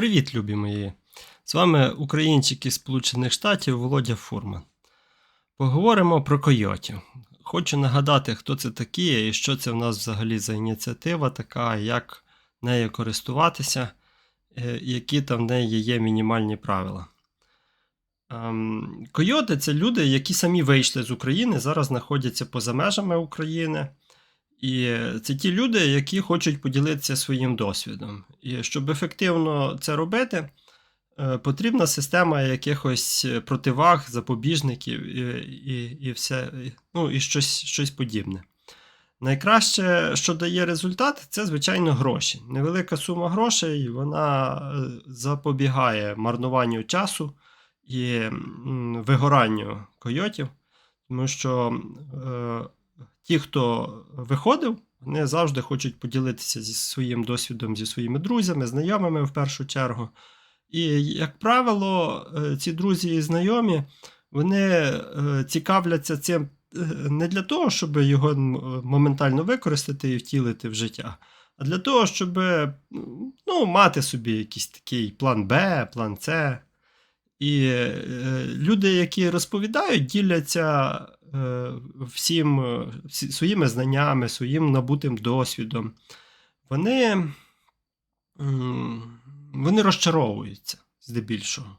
Привіт, любі мої! З вами українчик із Сполучених Штатів Володя Фурман. Поговоримо про койотів. Хочу нагадати, хто це такі і що це в нас взагалі за ініціатива така, як нею користуватися, е, які там в неї є мінімальні правила. Ем, Койоти це люди, які самі вийшли з України, зараз знаходяться поза межами України. І це ті люди, які хочуть поділитися своїм досвідом. І щоб ефективно це робити, е, потрібна система якихось противаг, запобіжників і і, і все, ну, і щось, щось подібне. Найкраще, що дає результат, це, звичайно, гроші. Невелика сума грошей вона е, запобігає марнуванню часу і вигоранню койотів, тому що е, ті, хто виходив, вони завжди хочуть поділитися зі своїм досвідом зі своїми друзями, знайомими в першу чергу. І, як правило, е, ці друзі і знайомі вони е, цікавляться цим е, не для того, щоб його моментально використати і втілити в життя, а для того, щоб ну, мати собі якийсь такий план Б, план С. І люди, які розповідають, діляться всім е, своїми знаннями, своїм набутим досвідом. Вони, вони розчаровуються здебільшого.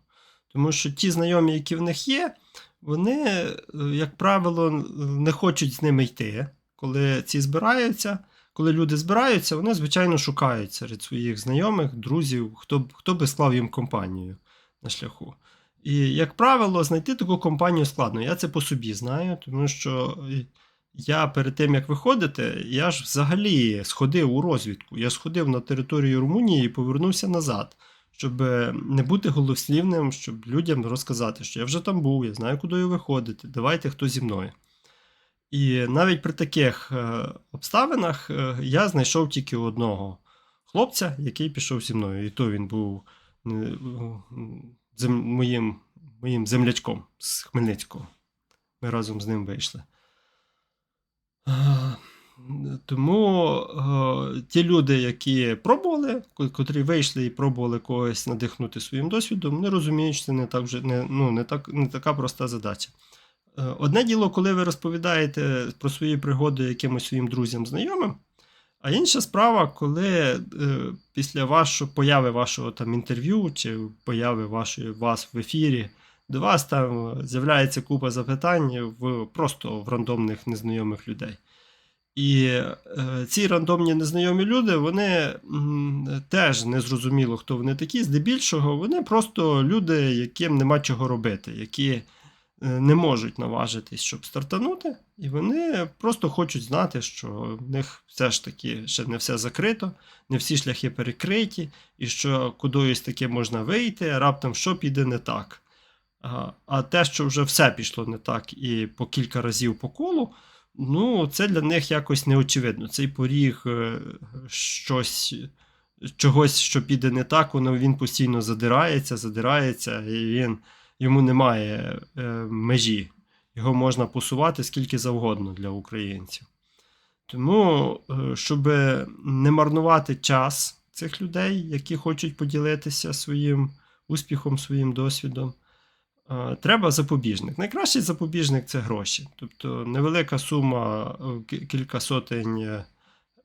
Тому що ті знайомі, які в них є, вони, е, як правило, не хочуть з ними йти. Коли ці збираються, коли люди збираються, вони, звичайно, шукають серед своїх знайомих, друзів, хто, хто би склав їм компанію на шляху. І, як правило, знайти таку компанію складно. Я це по собі знаю, тому що я перед тим, як виходити, я ж взагалі сходив у розвідку. Я сходив на територію Румунії і повернувся назад, щоб не бути голослівним, щоб людям розказати, що я вже там був, я знаю, куди виходити, давайте хто зі мною. І навіть при таких е, обставинах е, я знайшов тільки одного хлопця, який пішов зі мною. І то він був е, зем, моїм, моїм землячком з Хмельницького. Ми разом з ним вийшли. Тому ті люди, які пробували, котрі вийшли і пробували когось надихнути своїм досвідом, не розуміють, що це не, так вже, не, ну, не, так, не така проста задача. Е, Одне діло, коли ви розповідаєте про свої пригоди якимось своїм друзям, знайомим, а інша справа, коли е, після вашого появи вашого там інтерв'ю чи появи вашої вас в ефірі, до вас там з'являється купа запитань в просто в рандомних незнайомих людей. І е, ці рандомні незнайомі люди, вони м, теж не зрозуміло, хто вони такі. Здебільшого, вони просто люди, яким нема чого робити, які не можуть наважитись, щоб стартанути, і вони просто хочуть знати, що в них все ж таки ще не все закрито, не всі шляхи перекриті, і що кудись таки можна вийти, раптом що піде не так. А, а те, що вже все пішло не так і по кілька разів по колу, ну, це для них якось неочевидно. Цей поріг е, щось, чогось, що піде не так, воно він постійно задирається, задирається, і він, йому немає е, межі. Його можна посувати скільки завгодно для українців. Тому, е, щоб не марнувати час цих людей, які хочуть поділитися своїм успіхом, своїм досвідом, е, треба запобіжник. Найкращий запобіжник це гроші. Тобто невелика сума, е, кілька сотень е,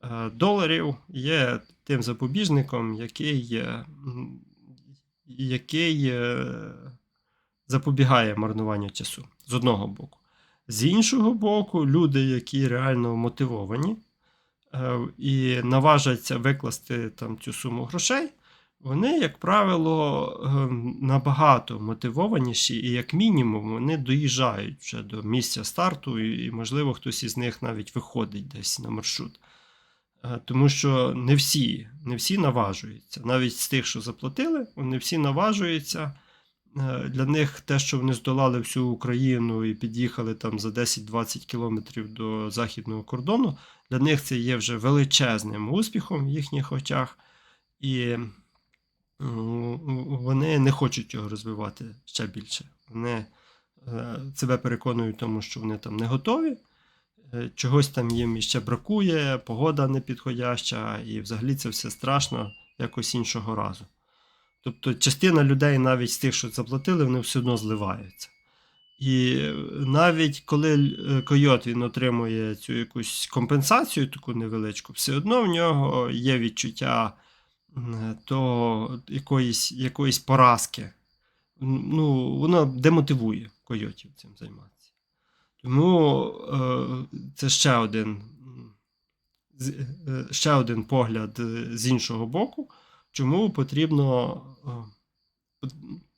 е, доларів є тим запобіжником, який, який запобігає марнуванню часу з одного боку. З іншого боку, люди, які реально мотивовані е, і наважаться викласти там цю суму грошей, вони, як правило, е, набагато мотивованіші, і, як мінімум, вони доїжджають вже до місця старту, і, можливо, хтось із них навіть виходить десь на маршрут. Е, Тому що не всі, не всі наважуються. Навіть з тих, що заплатили, вони всі наважуються. Е, Для них те, що вони здолали всю Україну і під'їхали там за 10-20 кілометрів до західного кордону, для них це є вже величезним успіхом в їхніх очах, і вони не хочуть його розвивати ще більше. Вони е, себе переконують тому, що вони там не готові, е, чогось там їм іще бракує, погода не підходяща, і взагалі це все страшно якось іншого разу. Тобто частина людей, навіть з тих, що заплатили, вони все одно зливаються. І навіть коли е, койот він отримує цю якусь компенсацію, таку невеличку, все одно в нього є відчуття м, то якоїсь, якоїсь поразки. Ну, воно демотивує койотів цим займатися. Тому е, це ще один, е, ще один погляд з іншого боку, чому потрібно, е,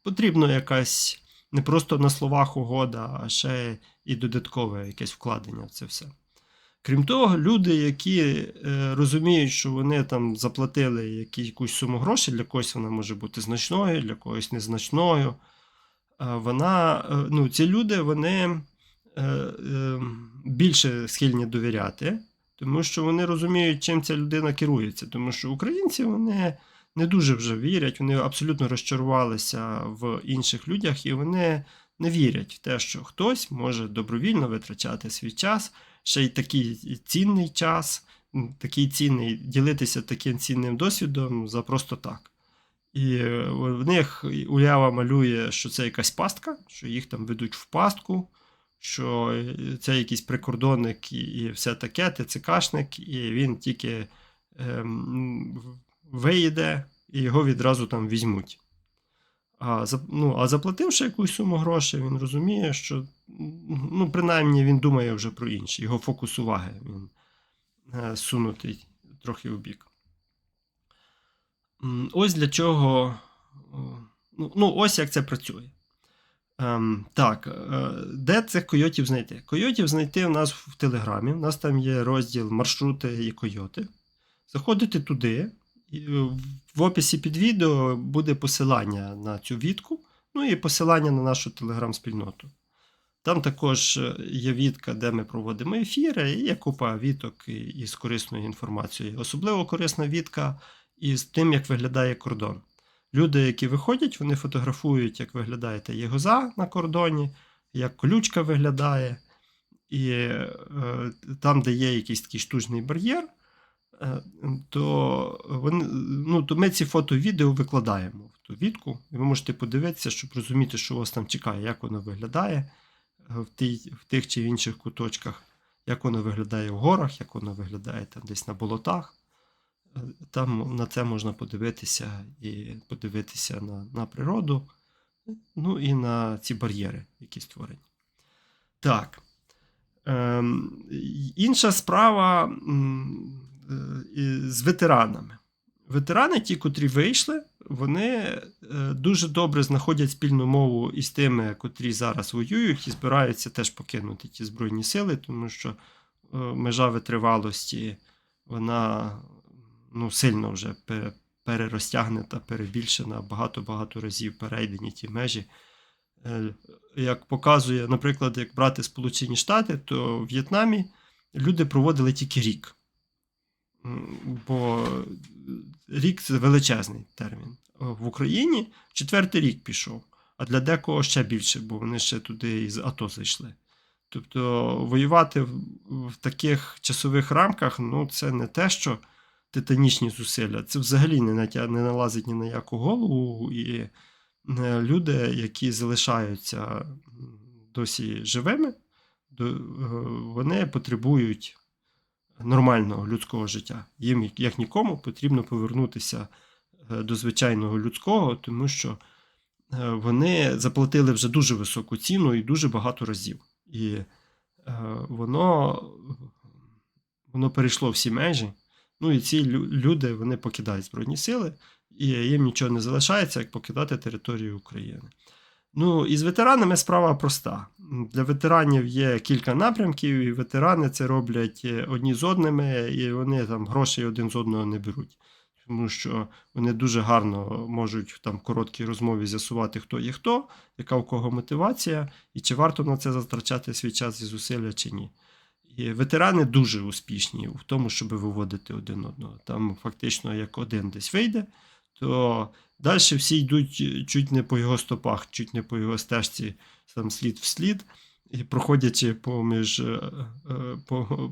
потрібно якась не просто на словах угода, а ще і додаткове якесь вкладення в це все. Крім того, люди, які е, розуміють, що вони там заплатили якусь суму грошей, для когось вона може бути значною, для когось незначною. е, Вона, ну, ці люди вони більше схильні довіряти, тому що вони розуміють, чим ця людина керується. Тому що українці вони не дуже вже вірять, вони абсолютно розчарувалися в інших людях, і вони не вірять в те, що хтось може добровільно витрачати свій час, ще й такий цінний час, такий цінний, ділитися таким цінним досвідом за просто так. І е, в них уява малює, що це якась пастка, що їх там ведуть в пастку, що е, це якийсь прикордонник і, все таке, ТЦКшник, і він тільки ем, в- виїде і його відразу там візьмуть. А, ну, а заплативши якусь суму грошей, він розуміє, що ну, принаймні він думає вже про інше, його фокус уваги він е, сунутий трохи в бік. Ось для чого. Ну, ну ось як це працює. Ем, так, е, де цих койотів знайти? Койотів знайти у нас в Телеграмі. У нас там є розділ маршрути і койоти. Заходите туди. Е, В описі під відео буде посилання на цю відку, ну і посилання на нашу телеграм-спільноту. Там також е, є відка, де ми проводимо ефіри, і є купа віток із корисною інформацією. Особливо корисна відка із тим, як виглядає кордон. Люди, які виходять, вони фотографують, як виглядає та єгоза на кордоні, як колючка виглядає. І е, там, де є якийсь такий штучний бар'єр, то, вони, ну, то ми ці фото-відео викладаємо в ту відку, і ви можете подивитися, щоб розуміти, що вас там чекає, як воно виглядає е, в, тій, в тих чи інших куточках, як воно виглядає в горах, як воно виглядає там десь на болотах. Е, Там на це можна подивитися і подивитися на, на природу, ну і на ці бар'єри, які створені. Так. Ем, інша справа е, з ветеранами. Ветерани, ті, котрі вийшли, вони е, дуже добре знаходять спільну мову із тими, котрі зараз воюють і збираються теж покинути ті Збройні сили, тому що е, межа витривалості вона ну, сильно вже пе- перерозтягнута, перебільшена, багато-багато разів перейдені ті межі. Е, Як показує, наприклад, як брати Сполучені Штати, то в В'єтнамі люди проводили тільки рік. Бо рік це величезний термін. В Україні четвертий рік пішов, а для декого ще більше, бо вони ще туди із АТО зайшли. Тобто воювати в, таких часових рамках ну, це не те, що титанічні зусилля, це взагалі не, не налазить ні на яку голову. І е, люди, які залишаються досі живими, е, вони потребують нормального людського життя. Їм, як- нікому, потрібно повернутися е, до звичайного людського, тому що е, вони заплатили вже дуже високу ціну і дуже багато разів. І е, воно, воно перейшло всі межі. Ну і ці люди вони покидають Збройні сили, і їм нічого не залишається, як покидати територію України. Ну, і з ветеранами справа проста. Для ветеранів є кілька напрямків, і ветерани це роблять е, одні з одними, і вони там грошей один з одного не беруть. Тому що вони дуже гарно можуть в там короткій розмові з'ясувати, хто є хто, яка у кого мотивація, і чи варто на це затрачати свій час і зусилля, чи ні. І ветерани дуже успішні в тому, щоб виводити один одного. Там фактично як один десь вийде, то далі всі йдуть чуть не по його стопах, чуть не по його стежці, там слід в слід. і проходячи поміж, е, е, по,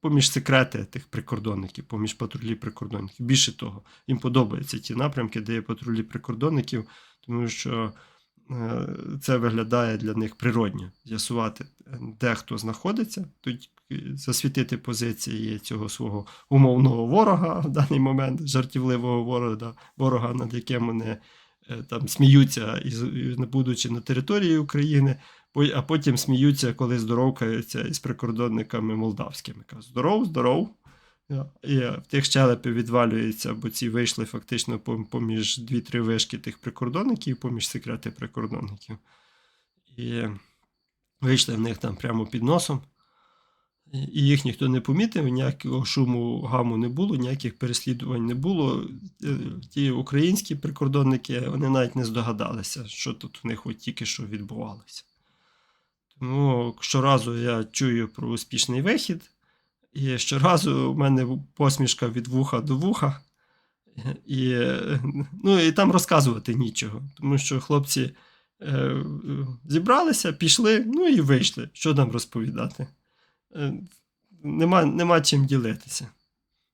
поміж секрети тих прикордонників, поміж патрулі прикордонників. Більше того, їм подобаються ті напрямки, де є патрулі прикордонників, тому що е, це виглядає для них природньо з'ясувати, е, де хто знаходиться, тоді засвітити позиції цього свого умовного ворога в даний момент, жартівливого ворога, ворога, над яким вони е, там сміються, будучи на території України, а потім сміються, коли здоровкаються із прикордонниками молдавськими. Кажуть, здоров, здоров. І в тих щелепи відвалюється, бо ці вийшли фактично поміж дві-три вишки тих прикордонників, поміж секрети прикордонників. І вийшли в них там прямо під носом. І їх ніхто не помітив, ніякого шуму гаму не було, ніяких переслідувань не було. Е, Ті українські прикордонники вони навіть не здогадалися, що тут у них от тільки що відбувалося. Тому щоразу я чую про успішний вихід, і щоразу в мене посмішка від вуха до вуха. І, ну, і там розказувати нічого, тому що хлопці е, зібралися, пішли, ну і вийшли. Що там розповідати? Е, Нема, нема чим ділитися.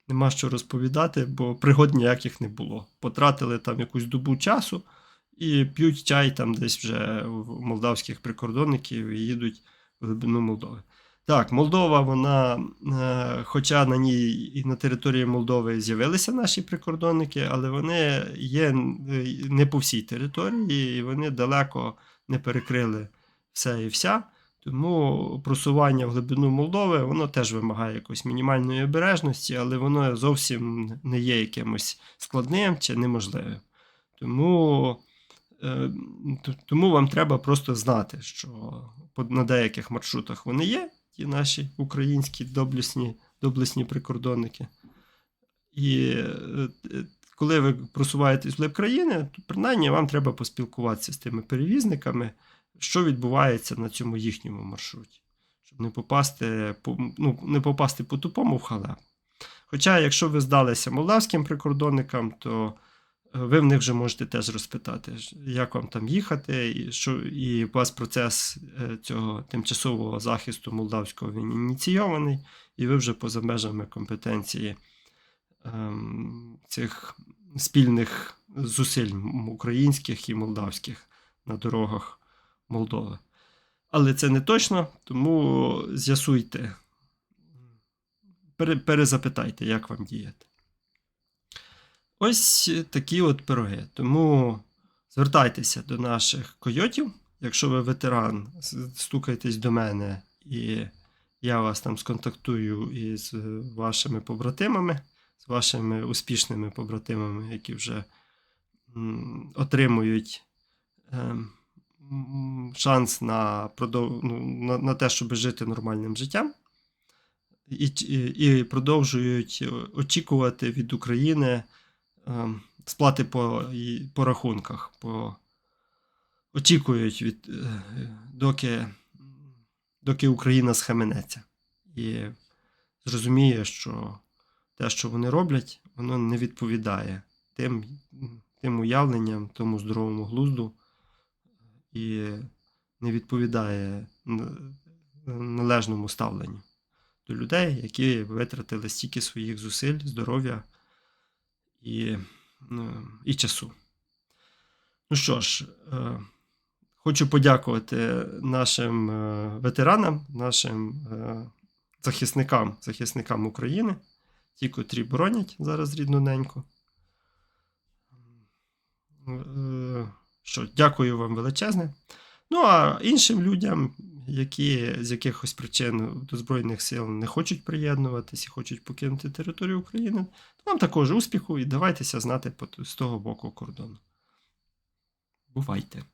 Нема що розповідати, бо пригод ніяких не було. Потратили там якусь добу часу і п'ють чай там десь вже в молдавських прикордонників і їдуть в глибину Молдови. Так, Молдова, вона, е, хоча на ній і на території Молдови з'явилися наші прикордонники, але вони є е, не по всій території, і вони далеко не перекрили все і вся. Тому просування в глибину Молдови воно теж вимагає якоїсь мінімальної обережності, але воно зовсім не є якимось складним чи неможливим. Тому, е, тому вам треба просто знати, що на деяких маршрутах вони є, ті наші українські доблесні, доблесні прикордонники. І е, коли ви просуваєтесь вглиб країни, то принаймні вам треба поспілкуватися з тими перевізниками, що відбувається на цьому їхньому маршруті, щоб не попасти по, ну, не попасти по тупому в халепу. Хоча, якщо ви здалися молдавським прикордонникам, то е, ви в них вже можете теж розпитати, як вам там їхати, і, що, і у вас процес е, цього тимчасового захисту молдавського він ініційований, і ви вже поза межами компетенції ем, цих спільних зусиль українських і молдавських на дорогах Молдови. Але це не точно, тому з'ясуйте, перезапитайте, як вам діяти. Ось такі от пироги. Тому звертайтеся до наших койотів. Якщо ви ветеран, стукайтесь до мене, і я вас там сконтактую із вашими побратимами, з вашими успішними побратимами, які вже отримують ем, шанс на, ну, на, на те, щоб жити нормальним життям, і, і, продовжують е, очікувати від України ем, сплати по, по рахунках, по... очікують від, е, доки, доки Україна схаменеться. І зрозуміє, що те, що вони роблять, воно не відповідає тим, тим уявленням, тому здоровому глузду і не відповідає належному ставленню до людей, які витратили стільки своїх зусиль, здоров'я і, і часу. Ну що ж, е, хочу подякувати нашим е, ветеранам, нашим е, захисникам, захисникам України, ті, котрі боронять зараз рідну неньку. Що, дякую вам величезне. Ну, а іншим людям, які з якихось причин до Збройних сил не хочуть приєднуватись і хочуть покинути територію України, то вам також успіху і давайтеся знати з того боку кордону. Бувайте!